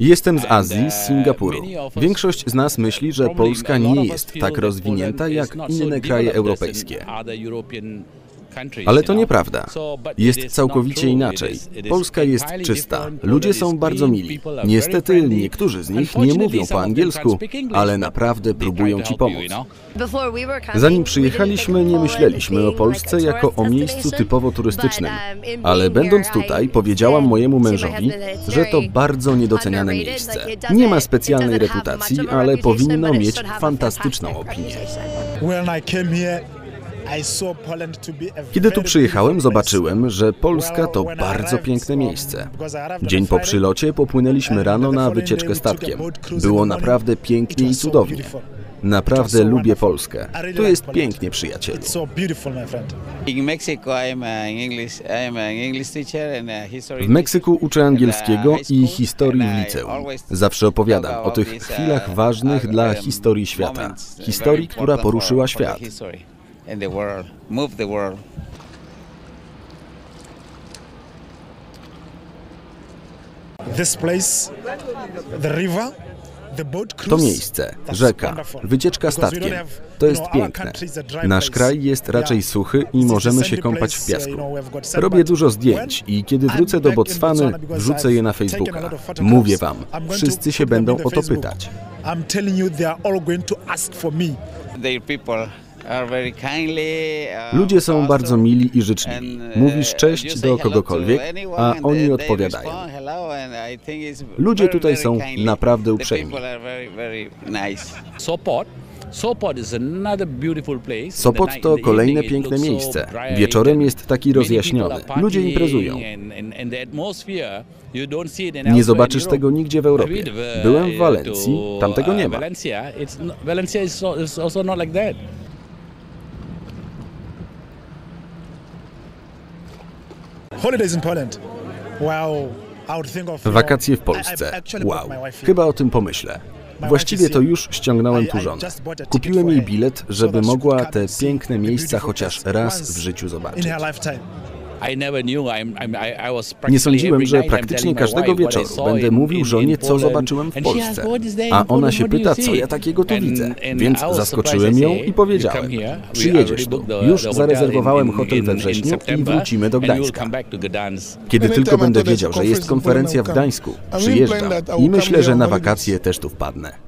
Jestem z Azji, uh, z Singapuru. of us Większość z nas myśli, że Polska nie jest tak rozwinięta jak inne kraje europejskie. Ale to nieprawda. Jest całkowicie inaczej. Polska jest czysta. different. Ludzie są bardzo mili. Niestety niektórzy z nich nie mówią po angielsku, ale naprawdę próbują ci pomóc. Zanim przyjechaliśmy, nie myśleliśmy o Polsce jako o miejscu typowo turystycznym. Ale będąc tutaj, powiedziałam mojemu mężowi, że to bardzo niedoceniane miejsce. Nie ma specjalnej reputacji, ale powinno mieć fantastyczną opinię. Kiedy tu przyjechałem, zobaczyłem, że Polska to bardzo piękne miejsce. Dzień po przylocie popłynęliśmy rano na wycieczkę statkiem. Było naprawdę pięknie i cudownie. Naprawdę lubię Polskę. Tu jest pięknie, przyjacielu. W Meksyku uczę angielskiego i historii w liceum. Zawsze opowiadam o tych chwilach ważnych dla historii świata. Historii, która poruszyła świat. And the world, move the world. This place, the river, the boat To miejsce, rzeka, wycieczka statkiem. To jest piękne. Nasz kraj jest raczej suchy i możemy się kąpać w piasku. Robię dużo zdjęć i kiedy wrócę do in Botswany, wrzucę je na Facebooka. Mówię wam, wszyscy się będą in o to pytać. Uh, Ludzie są bardzo mili i życzliwi. uh, Mówisz cześć do kogokolwiek, a oni odpowiadają. Ludzie tutaj są naprawdę uprzejmi. Sopot. To kolejne piękne miejsce. Wieczorem jest taki rozjaśniony. Ludzie imprezują. Nie zobaczysz tego nigdzie w Europie. Uh, Byłem w Walencji, tam tego nie ma. Wakacje w Polsce. Wow. Chyba o tym pomyślę. Właściwie to już ściągnąłem tu żonę. Kupiłem jej bilet, żeby mogła te piękne miejsca chociaż raz w życiu zobaczyć. Nie sądziłem, że praktycznie każdego wieczoru będę mówił żonie, co zobaczyłem w Polsce. asked, "What is there in A ona się pyta, see?" co ja takiego tu widzę. Więc zaskoczyłem ją I i say, "You powiedziałem, przyjedziesz tu. Już zarezerwowałem hotel we wrześniu i wrócimy do Gdańska. Kiedy tylko będę wiedział, że jest konferencja w Gdańsku, przyjeżdżam i myślę, że na wakacje też tu wpadnę.